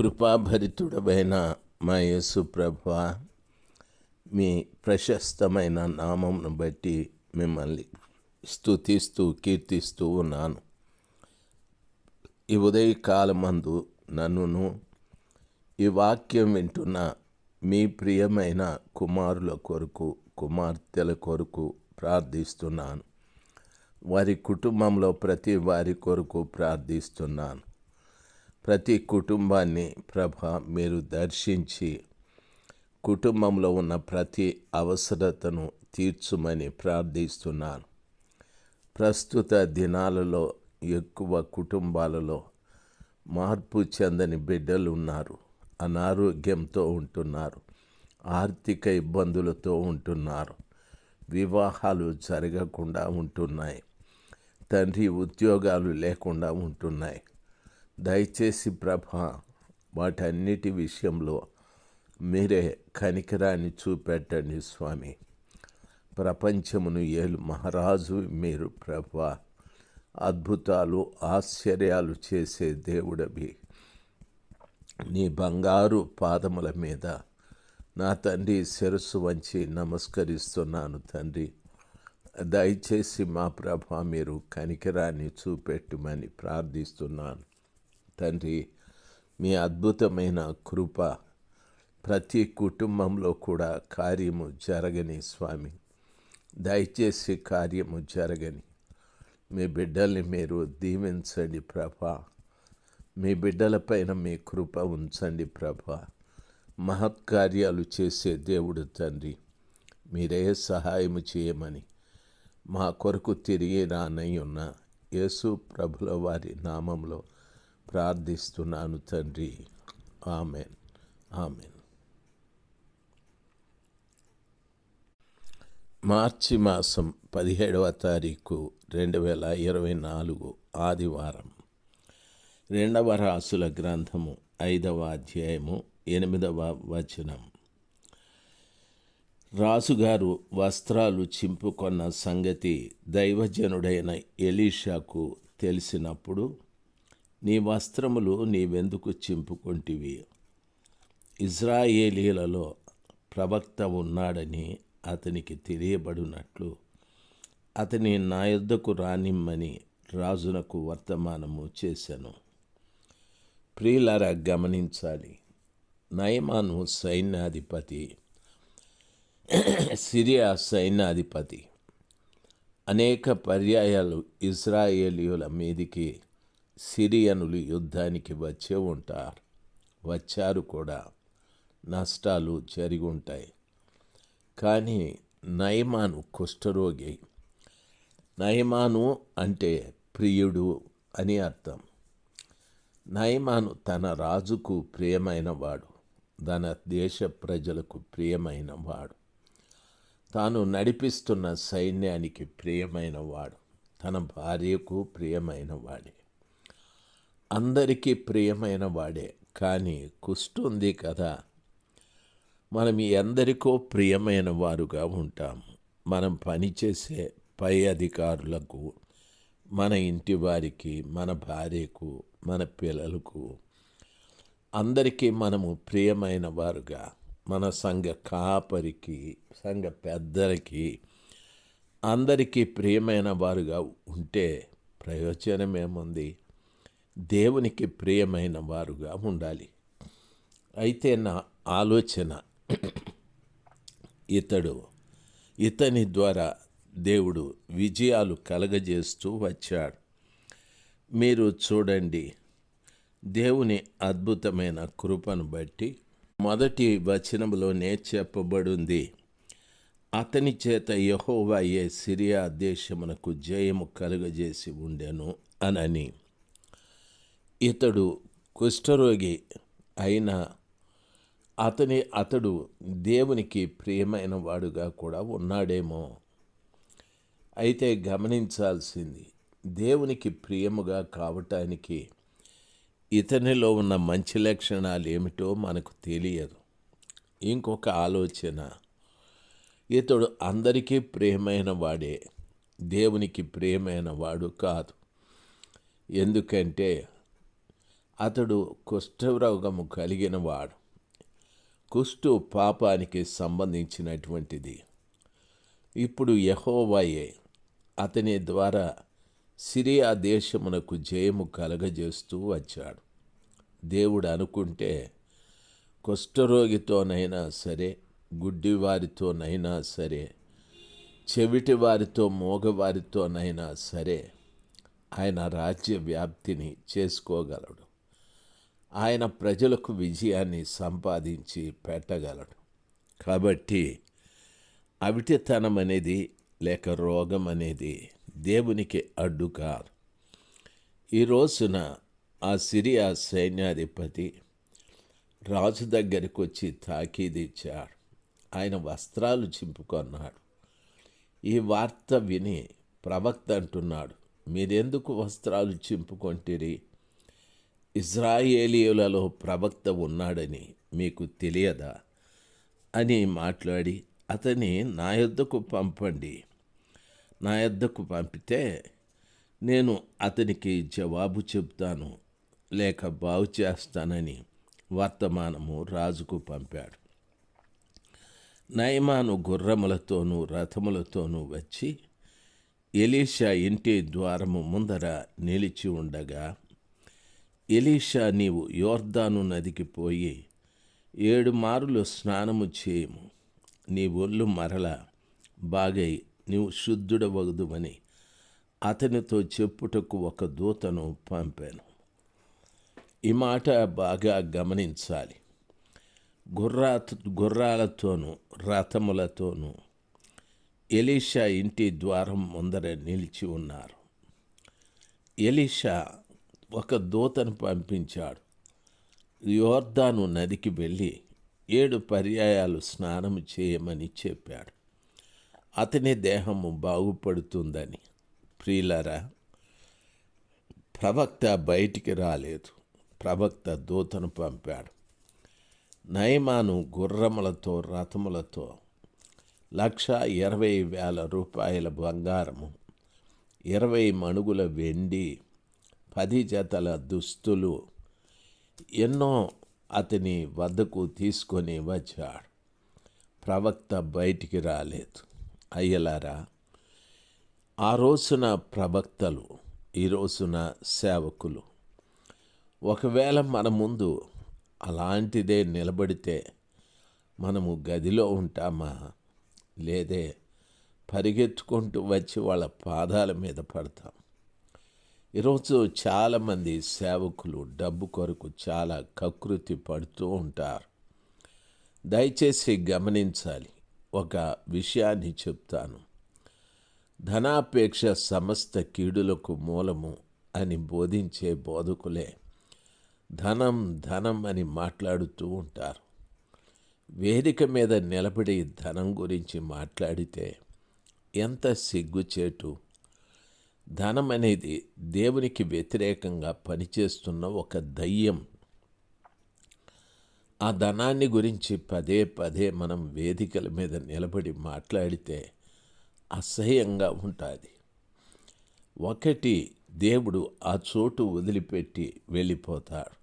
కృపాభరితుడమైన మా యేసు ప్రభు మీ ప్రశస్తమైన నామంను బట్టి మిమ్మల్ని స్థుతిస్తూ కీర్తిస్తూ ఉన్నాను. ఈ ఉదయకాలమందు నన్నును ఈ వాక్యం వింటున్న మీ ప్రియమైన కుమారుల కొరకు కుమార్తెల కొరకు ప్రార్థిస్తున్నాను. వారి కుటుంబంలో ప్రతి వారి కొరకు ప్రార్థిస్తున్నాను. ప్రతి కుటుంబాన్ని ప్రభ మీరు దర్శించి కుటుంబంలో ఉన్న ప్రతి అవసరతను తీర్చుమని ప్రార్థిస్తున్నాను. ప్రస్తుత దినాలలో ఎక్కువ కుటుంబాలలో మార్పు చెందని బిడ్డలు ఉన్నారు. అనారోగ్యంతో ఉంటున్నారు. ఆర్థిక ఇబ్బందులతో ఉంటున్నారు. వివాహాలు జరగకుండా ఉంటున్నాయి. తండ్రి ఉద్యోగాలు లేకుండా ఉంటున్నాయి. దయచేసి ప్రభ వాటన్నిటి విషయంలో మీరే కనికరాన్ని చూపెట్టండి స్వామి. ప్రపంచమును ఏలు మహారాజు మీరు ప్రభ. అద్భుతాలు ఆశ్చర్యాలు చేసే దేవుడవి. నీ బంగారు పాదముల మీద నా తండ్రి శిరస్సు వంచి నమస్కరిస్తున్నాను తండ్రి. దయచేసి మా ప్రభ మీరు కనికరాన్ని చూపెట్టమని ప్రార్థిస్తున్నాను. తండ్రి మీ అద్భుతమైన కృప ప్రతి కుటుంబంలో కూడా కార్యము జరగని స్వామి. దయచేసి కార్యము జరగని. మీ బిడ్డల్ని మీరు దీవించండి ప్రభ. మీ బిడ్డలపైన మీ కృప ఉంచండి ప్రభ. మహత్కార్యాలు చేసే దేవుడు తండ్రి. మీరే సహాయము చేయమని మా కొరకు తిరిగి రానయ్యున్న ఉన్న యేసు ప్రభుల వారి నామంలో ప్రార్థిస్తున్నాను తండ్రి. ఆమెన్. ఆమెన్. మార్చి మాసం పదిహేడవ తారీఖు రెండు వేల ఇరవై నాలుగు ఆదివారం. రెండవ రాసుల గ్రంథము ఐదవ అధ్యాయము ఎనిమిదవ వచనం. రాజుగారు వస్త్రాలు చింపుకొన్న సంగతి దైవజనుడైన ఎలీషాకు తెలిసినప్పుడు నీ వస్త్రములు నీవెందుకు చింపుకొంటివి? ఇజ్రాయేలీలలో ప్రవక్త ఉన్నాడని అతనికి తెలియబడినట్లు అతని నా యొద్దకు రానిమ్మని రాజునకు వర్తమానము చేశాను. ప్రియులరా గమనించాలి. నయమాను సైన్యాధిపతి సిరియా సైన్యాధిపతి. అనేక పర్యాయాలు ఇజ్రాయేలీయుల మీదికి సిరియనులు యుద్ధానికి వచ్చే ఉంటారు. వచ్చారు కూడా. నష్టాలు జరిగి ఉంటాయి. కానీ నయమాను కుష్ఠరోగి. నయమాను అంటే ప్రియుడు అని అర్థం. నయమాను తన రాజుకు ప్రియమైన వాడు. తన దేశ ప్రజలకు ప్రియమైన వాడు. తాను నడిపిస్తున్న సైన్యానికి ప్రియమైన వాడు. తన భార్యకు ప్రియమైనవాడే అందరికీ ప్రియమైన వాడే. కానీ కుష్టు ఉంది కదా. మనం ఎందరికో ప్రియమైన వారుగా ఉంటాం. మనం పనిచేసే పై అధికారులకు మన ఇంటి వారికి మన భార్యకు మన పిల్లలకు అందరికీ మనము ప్రియమైన వారుగా మన సంఘ కాపరికి సంఘ పెద్దలకి అందరికీ ప్రియమైన వారుగా ఉంటే ప్రయోజనం ఏముంది దేవునికి ప్రియమైన వారుగా ఉండాలి. అయితే నా ఆలోచన ఇతడు ఇతని ద్వారా దేవుడు విజయాలు కలగజేస్తూ వచ్చాడు. మీరు చూడండి దేవుని అద్భుతమైన కృపను బట్టి మొదటి వచనంలోనే చెప్పబడింది అతని చేత యహోవాయే సిరియా దేశమునకు జయము కలుగజేసి ఉండెను అనని. ఇతడు కుష్ఠరోగి అయిన అతని అతడు దేవునికి ప్రియమైన వాడుగా కూడా ఉన్నాడేమో. అయితే గమనించాల్సింది దేవునికి ప్రియముగా కావటానికి ఇతనిలో ఉన్న మంచి లక్షణాలు ఏమిటో మనకు తెలియదు. ఇంకొక ఆలోచన ఇతడు అందరికీ ప్రియమైన వాడే దేవునికి ప్రియమైన వాడు కాదు. ఎందుకంటే అతడు కుష్ఠరోగము కలిగిన వాడు కుష్టు పాపానికి సంబంధించినటువంటిది. ఇప్పుడు యహోవాయే అతని ద్వారా సిరియా దేశమునకు జయము కలగజేస్తూ వచ్చాడు. దేవుడు అనుకుంటే కుష్ఠరోగితోనైనా సరే గుడ్డివారితోనైనా సరే చెవిటి వారితో మోగవారితోనైనా సరే ఆయన రాజ్య వ్యాప్తిని చేసుకోగలడు. ఆయన ప్రజలకు విజయాన్ని సంపాదించి పెట్టగలడు. కాబట్టి అవిటితనం అనేది లేక రోగం అనేది దేవునికి అడ్డు కాదు. ఈ రోజున ఆ సిరియా సైన్యాధిపతి రాజు దగ్గరికి వచ్చి తాకీదిచ్చాడు. ఆయన వస్త్రాలు చింపుకొన్నాడు. ఈ వార్త విని ప్రవక్త అంటున్నాడు మీరెందుకు వస్త్రాలు చింపుకొంటిరి? ఇజ్రాయేలీయులలో ప్రవక్త ఉన్నాడని మీకు తెలియదా? అని మాట్లాడి అతని నా యొద్దకు పంపండి. నా యొద్దకు పంపితే నేను అతనికి జవాబు చెప్తాను లేక బాగు చేస్తానని వర్తమానము రాజుకు పంపాడు. నయమాను గుర్రములతోనూ రథములతోనూ వచ్చి ఎలీషా ఇంటి ద్వారము ముందర నిలిచి ఉండగా ఎలీషా నీవు యోర్దాను నదికి పోయి ఏడు మారులు స్నానము చేయము. నీ ఒళ్ళు మరల బాగై నీవు శుద్ధుడవగుదువని అతనితో చెప్పుటకు ఒక దూతను పంపాను. ఈ మాట బాగా గమనించాలి. గుర్రా గుర్రాలతోనూ రథములతోనూ ఎలీషా ఇంటి ద్వారం ముందర నిలిచి ఉన్నారు. ఎలీషా ఒక దూతను పంపించాడు. యోర్దాను నదికి వెళ్ళి ఏడు పర్యాయాలు స్నానం చేయమని చెప్పాడు. అతని దేహము బాగుపడుతుందని. ప్రియులరా ప్రవక్త బయటికి రాలేదు. ప్రవక్త దూతను పంపాడు. నయమాను గుర్రములతో రథములతో లక్ష ఇరవై వేల రూపాయల బంగారము ఇరవై మణుగుల వెండి పది జతల దుస్తులు ఎన్నో అతని వద్దకు తీసుకొని వచ్చాడు. ప్రవక్త బయటికి రాలేదు. అయ్యలారా ఆ రోజున ప్రవక్తలు ఈ రోజున సేవకులు ఒకవేళ మన ముందు అలాంటిదే నిలబడితే మనము గదిలో ఉంటామా? లేదే పరిగెత్తుకుంటూ వచ్చి వాళ్ళ పాదాల మీద పడతాం. ఈరోజు చాలామంది సేవకులు డబ్బు కొరకు చాలా కకృతి పడుతూ ఉంటారు. దయచేసి గమనించాలి. ఒక విషయాన్ని చెప్తాను. ధనాపేక్ష సమస్త కీడులకు మూలము అని బోధించే బోధకులే ధనం ధనం అని మాట్లాడుతూ ఉంటారు. వేదిక మీద నిలబడి ధనం గురించి మాట్లాడితే ఎంత సిగ్గుచేటు ధనం అనేది దేవునికి వ్యతిరేకంగా పనిచేస్తున్న ఒక దయ్యం. ఆ ధనాన్ని గురించి పదే పదే మనం వేదికల మీద నిలబడి మాట్లాడితే అసహ్యంగా ఉంటుంది. ఒకటి దేవుడు ఆ చోటు వదిలిపెట్టి వెళ్ళిపోతాడు.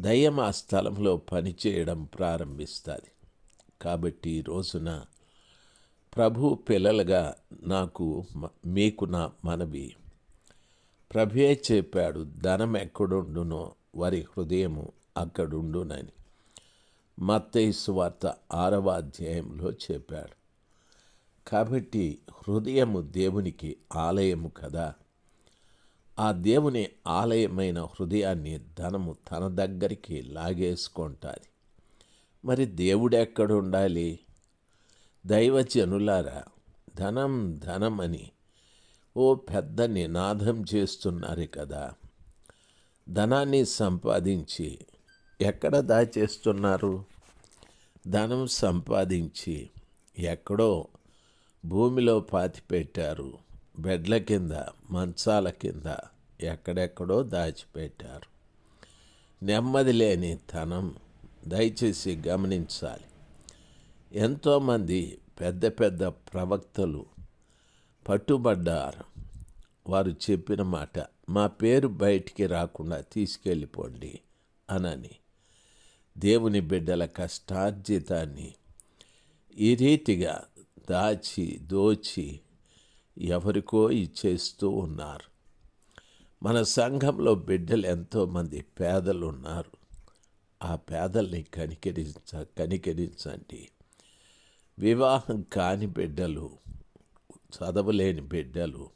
దయ్యం ఆ స్థలంలో పనిచేయడం ప్రారంభిస్తుంది. కాబట్టి ఈ రోజున ప్రభు పిల్లలుగా నాకు మీకు నా మనవి. ప్రభే చెప్పాడు ధనం ఎక్కడుండునో వారి హృదయము అక్కడుండునని. మత్తైసు వార్త ఆరవ అధ్యాయంలో చెప్పాడు. కాబట్టి హృదయము దేవునికి ఆలయము కదా. ఆ దేవుని ఆలయమైన హృదయాన్ని ధనము తన దగ్గరికి లాగేసుకుంటుంది. మరి దేవుడు ఎక్కడ ఉండాలి? దైవజనులారా ధనం ధనం అని ఓ పెద్ద నినాదం చేస్తున్నారు కదా. ధనాన్ని సంపాదించి ఎక్కడ దాచేస్తున్నారు? ధనం సంపాదించి ఎక్కడో భూమిలో పాతిపెట్టారు. బెడ్ల కింద మంచాల కింద ఎక్కడెక్కడో దాచిపెట్టారు. నెమ్మది లేని ధనం దయచేసి గమనించాలి. ఎంతోమంది పెద్ద పెద్ద ప్రవక్తలు పట్టుబడ్డారు. వారు చెప్పిన మాట మా పేరు బయటికి రాకుండా తీసుకెళ్ళిపోండి అనని. దేవుని బిడ్డల కష్టార్జితాన్ని ఈ రీతిగా దాచి దోచి ఎవరికో ఇచ్చేస్తూ ఉన్నారు. మన సంఘంలో బిడ్డలు ఎంతోమంది పేదలు ఉన్నారు ఆ పేదల్ని కనికరించ కనికరించండి. వివాహం కాని బిడ్డలు చదవలేని బిడ్డలు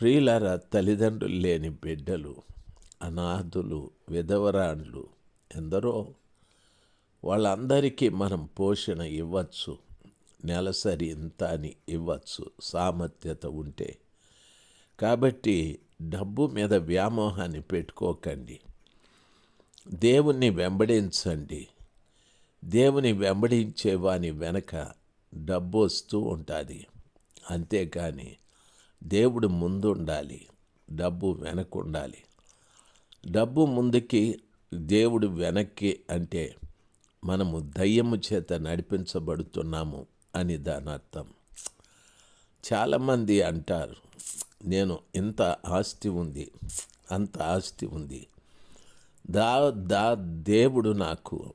ప్రియులర తల్లిదండ్రులు లేని బిడ్డలు అనాథులు విధవరాండ్లు ఎందరో వాళ్ళందరికీ మనం పోషణ ఇవ్వచ్చు నెలసరి ఇంత అని ఇవ్వచ్చు సామర్థ్యత ఉంటే. కాబట్టి డబ్బు మీద వ్యామోహాన్ని పెట్టుకోకండి. దేవుణ్ణి వెంబడించండి. దేవుని వెంబడించే వాని వెనక డబ్బు వస్తూ ఉంటుంది. అంతేకాని దేవుడు ముందు ఉండాలి డబ్బు వెనక్కు ఉండాలి డబ్బు ముందుకి దేవుడు వెనక్కి అంటే మనము దయ్యము చేత నడిపించబడుతున్నాము అని దాని అర్థం చాలామంది అంటారు నేను ఇంత ఆస్తి ఉంది అంత ఆస్తి ఉంది. దా దా దేవుడు నాకు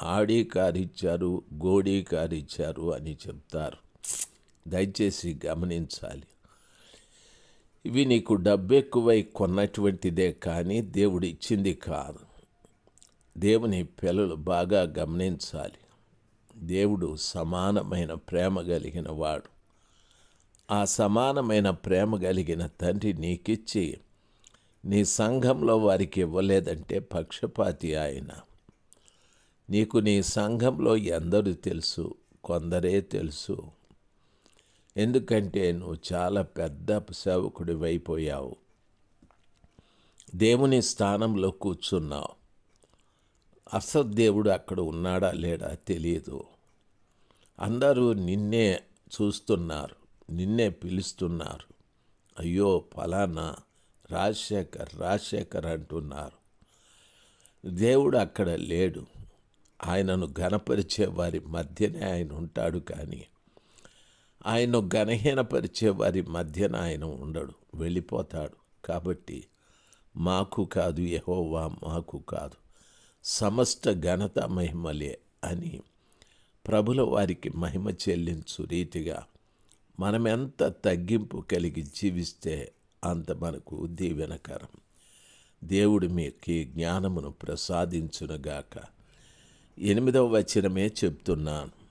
ఆడి కారు ఇచ్చారు గోడీ కారు ఇచ్చారు అని చెప్తారు. దయచేసి గమనించాలి. ఇవి నీకు డబ్బు ఎక్కువై కొన్నటువంటిదే కానీ దేవుడు ఇచ్చింది కాదు. దేవుని పిల్లలు బాగా గమనించాలి. దేవుడు సమానమైన ప్రేమ కలిగిన వాడు. ఆ సమానమైన ప్రేమ కలిగిన తండ్రి నీకిచ్చి నీ సంఘంలో వారికి ఇవ్వలేదంటే పక్షపాతి ఆయన. నీకు నీ సంఘంలో ఎందరు తెలుసు కొందరే తెలుసు. ఎందుకంటే నువ్వు చాలా పెద్ద సేవకుడి అయిపోయావు దేవుని స్థానంలో కూర్చున్నావు. అసలు దేవుడు అక్కడ ఉన్నాడా లేడా తెలియదు. అందరూ నిన్నే చూస్తున్నారు నిన్నే పిలుస్తున్నారు. అయ్యో ఫలానా రాజశేఖర్ రాజశేఖర్ అంటున్నారు. దేవుడు అక్కడ లేడు. ఆయనను ఘనపరిచే వారి మధ్యనే ఆయన ఉంటాడు కానీ ఆయన ఘనహీనపరిచే వారి మధ్యన ఆయన ఉండడు వెళ్ళిపోతాడు. కాబట్టి మాకు కాదు యహోవా మాకు కాదు. సమస్త ఘనత మహిమలే అని ప్రభుల వారికి మహిమ చెల్లించు రీతిగా మనం ఎంత తగ్గింపు కలిగి జీవిస్తే అంత మనకు దీవెనకరం. దేవుడు మీకు జ్ఞానమును ప్రసాదించునుగాక. ఎనిమిదవ వచనమే చెప్తున్నాను.